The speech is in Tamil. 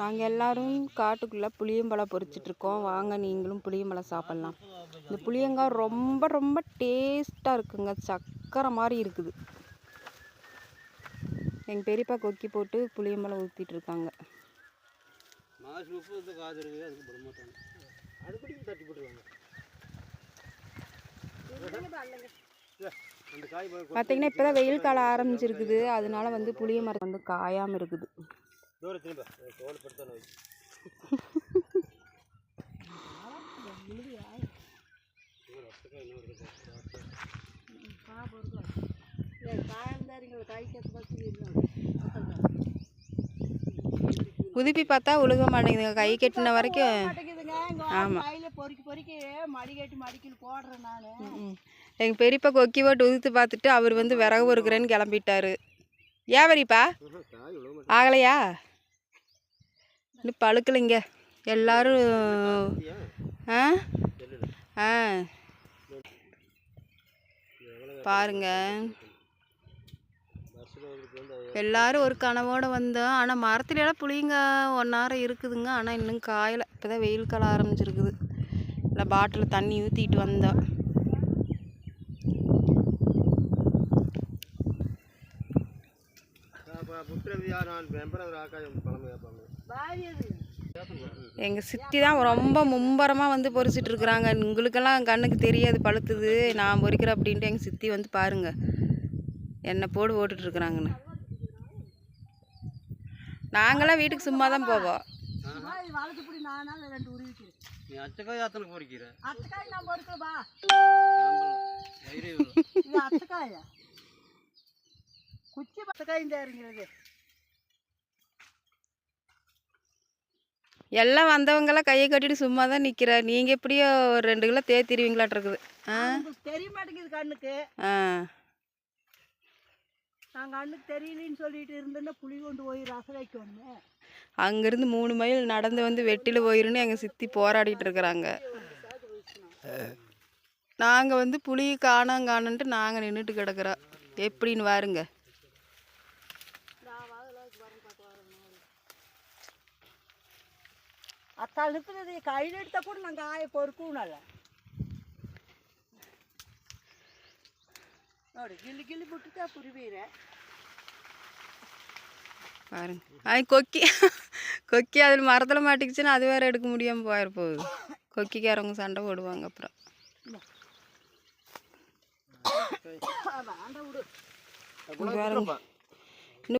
நாங்கள் எல்லாரும் காட்டுக்குள்ளே புளியம்பழம் பொறிச்சிட்டு இருக்கோம் வாங்க நீங்களும் புளியம்பழம் சாப்பிட்லாம். இந்த புளியங்காய் ரொம்ப ரொம்ப டேஸ்ட்டாக இருக்குங்க. சக்கரை மாதிரி இருக்குது. எங்கள் பெரியப்பா கொக்கி போட்டு புளியம்பழம் ஊற்றிட்டு இருக்காங்க மாசு பார்த்தீங்கன்னா இப்போ தான் வெயில் காலம் ஆரம்பிச்சிருக்குது. அதனால வந்து புளிய மரம் வந்து காயாமல் இருக்குது. உதுப்பி பார்த்தா உழுக மாட்டேங்குதுங்க. கை கட்டின வரைக்கும். ஆமா. கையில பொறுக்கி பொறுக்கி மடி கட்டி மடிக்கில் போடுறேன் நானு. எங்கள் பெரியப்பா கொக்கி போட்டு உதுத்து பார்த்துட்டு அவர் வந்து விறகு பொறுக்கிறேன்னு கிளம்பிட்டாரு. ஏன் வரிப்பா? ஆகலையா? இன்னும் பழுக்கலைங்க. எல்லாரும் ஆ? ஆ. பாருங்க. எல்லாரும் ஒரு கனவோடு வந்தோம் ஆனால் மரத்துலலாம் புளிங்க புளிங்க ஒன்னாரம் இருக்குதுங்க. ஆனால் இன்னும் காயலை. இப்போ தான் வெயில் காலம் ஆரம்பிச்சிருக்குது. இல்லை பாட்டில் தண்ணி ஊற்றிட்டு வந்தோம் எங்கள் சித்தி தான் ரொம்ப மும்பரமாக வந்து பொறிச்சிட்டு இருக்கிறாங்க. உங்களுக்கெல்லாம் கண்ணுக்கு தெரியாது பழுத்துது. நான் பொறிக்கிறேன் அப்படின்ட்டு எங்கள் சித்தி வந்து பாருங்க. என்னை போடு ஓட்டுட்ருக்குறாங்கன்னு நாங்களாம் வீட்டுக்கு சும்மா தான் போவோம். சும்மா குச்சி அத்தைக்காய் தேருங்கிறது எல்லாம் வந்தவங்கெல்லாம் கையை கட்டிட்டு சும்மா தான் நிற்கிற நீங்கள் எப்படியோ ஒரு ரெண்டு கிலோ தேத்திருவீங்களாட்டு இருக்குது ஆ? தெரிய மாட்டேங்குது கண்ணுக்கு. ஆ. நான் கண்ணுக்கு தெரியலன்னு சொல்லிட்டு இருந்தேன்னா புளி கொண்டு போய் ரசம் வைக்கணும். அங்கேருந்து மூணு மைல் நடந்து வந்து வெட்டில போயிருன்னு எங்கள் சித்தி போராடிட்டு இருக்கிறாங்க. நாங்கள் வந்து புளி காணோம் காணோன்ட்டு நாங்கள் நின்றுட்டு கிடக்குறோம். எப்படின்னு வாருங்க. அத்தாள் இருக்குது கையில் எடுத்தா கூட நான் காய பொறுக்கணும்ல ನೋಡಿ ಗಿಲ್ಲಿ ಗಿಲ್ಲಿ ಬಿಟ್ಟುತ್ತೆ ಪುರಿಬೀರೆ பாருங்க அது கொக்கி கொக்கி அதில் மரத்தில் மாட்டிக்கிச்சுன்னா அது வேற எடுக்க முடியாமல் போயிட போகுது கொக்கிக்காரவங்க சண்டை போடுவாங்க அப்புறம் வேண்டாம் விடு இங்க பாருங்க